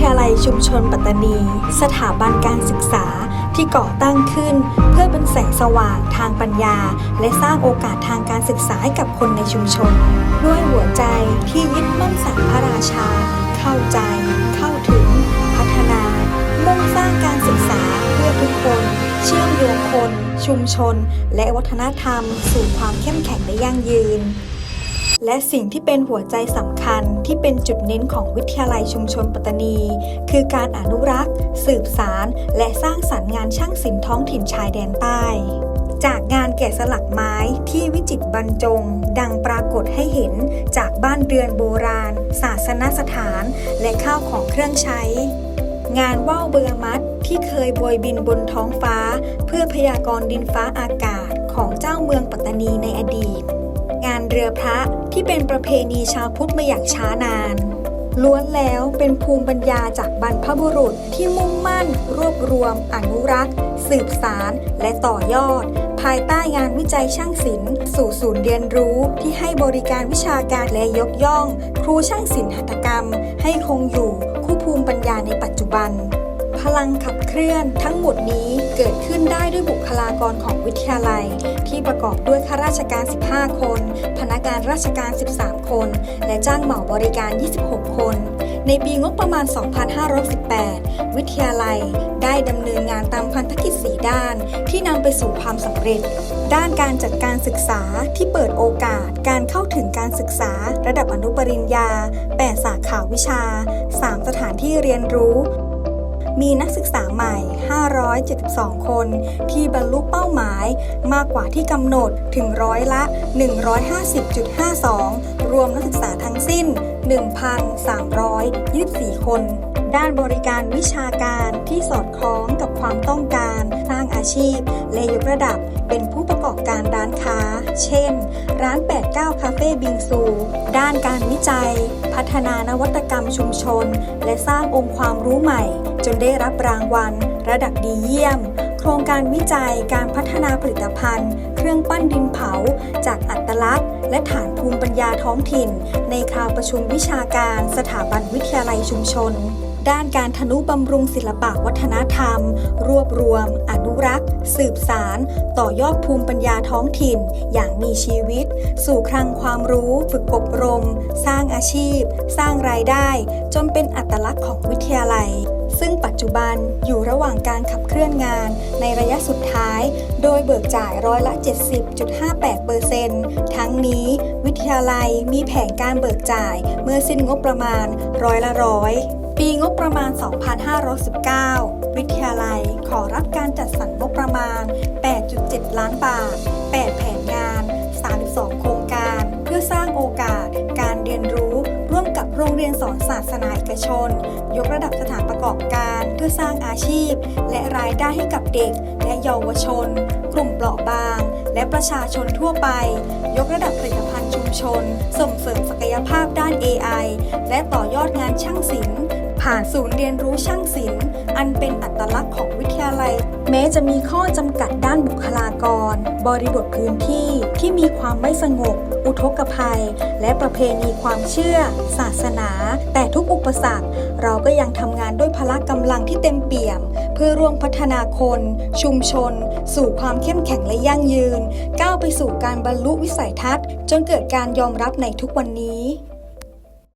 ทยาลัยชุมชนปัตตานี สถาบันการศึกษาที่ก่อตั้งขึ้น เพื่อเป็นแสงสว่างทางปัญญา และสร้างโอกาสทางการศึกษาให้กับคนในชุมชน ด้วยหัวใจที่ยึดมั่นสังพระราชา เข้าใจ เข้าถึง พัฒนา มุ่งสร้างการศึกษาเพื่อทุกคน เชื่อมโยงคน ชุมชน และวัฒนธรรม สู่ความเข้มแข็งและยั่งยืน และสิ่งที่เป็นหัวใจสำคัญที่เป็นจุดเน้นของวิทยาลัยชุมชนปัตตานี คือการอนุรักษ์ สืบสาร และสร้างสรรค์งานช่างศิลป์ท้องถิ่นชายแดนใต้จากงานแกะสลักไม้ที่วิจิตรบรรจง ดังปรากฏให้เห็นจากบ้านเรือนโบราณ ศาสนสถาน และข้าวของเครื่องใช้ งานว่าวเบือมัดที่เคยโบยบินบนท้องฟ้า เพื่อพยากรณ์ดินฟ้าอากาศของเจ้าเมืองปัตตานีใน รือพระที่เป็นประเพณีชาวพุทธมาอย่างช้านาน ล้วนแล้วเป็นภูมิปัญญาจากบรรพบุรุษที่มุ่งมั่น รวบรวม อนุรักษ์ สืบสารและต่อยอด ภายใต้งานวิจัยช่างศิลป์สู่ศูนย์เรียนรู้ที่ให้บริการวิชาการและยกย่อง ครูช่างศิลป์หัตถกรรม ให้คงอยู่คู่ภูมิปัญญาในปัจจุบัน พลังขับเคลื่อนทั้งหมดนี้เกิดขึ้นได้ด้วยบุคลากรของวิทยาลัย ที่ประกอบด้วยข้าราชการ 15 คน พนักงานราชการ 13 คน และจ้างเหมาบริการ 26 คน ในปีงบประมาณ 2518 วิทยาลัยได้ดำเนินงานตามพันธกิจ4ด้านที่นำไปสู่ความสำเร็จ ด้านการจัดการศึกษาที่เปิดโอกาสการเข้าถึงการศึกษา ระดับอนุปริญญา 8 สาขาวิชา 3 สถานที่เรียนรู้ มีนักศึกษาใหม่ 572 คน ที่บรรลุเป้าหมายมากกว่าที่กำหนดถึงร้อยละ 150.52 รวมนักศึกษาทั้งสิ้น 1,324 คนด้านบริการวิชาการที่สอดคล้องกับความต้องการ สร้างอาชีพ และยกระดับ เป็นผู้ประกอบการร้านค้า เช่น ร้าน 89 คาเฟ่บิงซู ด้านการวิจัย พัฒนานวัตกรรมชุมชน และสร้างองค์ความรู้ใหม่ จนได้รับรางวัล ระดับดีเยี่ยม โครงการวิจัยการพัฒนาผลิตภัณฑ์ เครื่องปั้นดินเผา จากอัตลักษณ์ และฐานภูมิปัญญาท้องถิ่น ในคราวประชุมวิชาการสถาบันวิทยาลัยชุมชน ด้านการทนุบำรุงศิลปะวัฒนธรรม รวบรวม อนุรักษ์ สืบสาร ต่อยอดภูมิปัญญาท้องถิ่น อย่างมีชีวิต สู่คลังความรู้ ฝึกอบรม สร้างอาชีพ สร้างรายได้ จนเป็นอัตลักษณ์ของวิทยาลัย ซึ่งปัจจุบันอยู่ระหว่างการขับเคลื่อนงานในระยะสุดท้าย โดยเบิกจ่ายร้อยละ 70.58%ทั้งนี้วิทยาลัยมีแผนการเบิกจ่ายเมื่อสิ้นงบประมาณร้อยละร้อยปีงบประมาณ 2519 วิทยาลัยขอรับการจัดสรรงบประมาณ 8.7 ล้านบาท รงเรียนสอนศาสนาเอกชน ยกระดับสถานประกอบการเพื่อสร้างอาชีพ และรายได้ให้กับเด็ก และเยาวชน กลุ่มเปราะบาง และประชาชนทั่วไป ยกระดับผลิตภัณฑ์ชุมชน ส่งเสริมศักยภาพด้าน AI และต่อยอดงานช่างศิลป์ผ่านศูนย์เรียนรู้ช่างศิลป์อันเป็นอัตลักษณ์ของวิทยาลัย แม้จะมีข้อจำกัดด้านบุคลากร บริบทพื้นที่ที่มีความไม่สงบ อุทกภัย และประเพณีความเชื่อ ศาสนา แต่ทุกอุปสรรค เราก็ยังทำงานด้วยพละกำลังที่เต็มเปี่ยม เพื่อร่วมพัฒนาคน ชุมชน สู่ความเข้มแข็งและยั่งยืน ก้าวไปสู่การบรรลุวิสัยทัศน์ จนเกิดการยอมรับในทุกวันนี้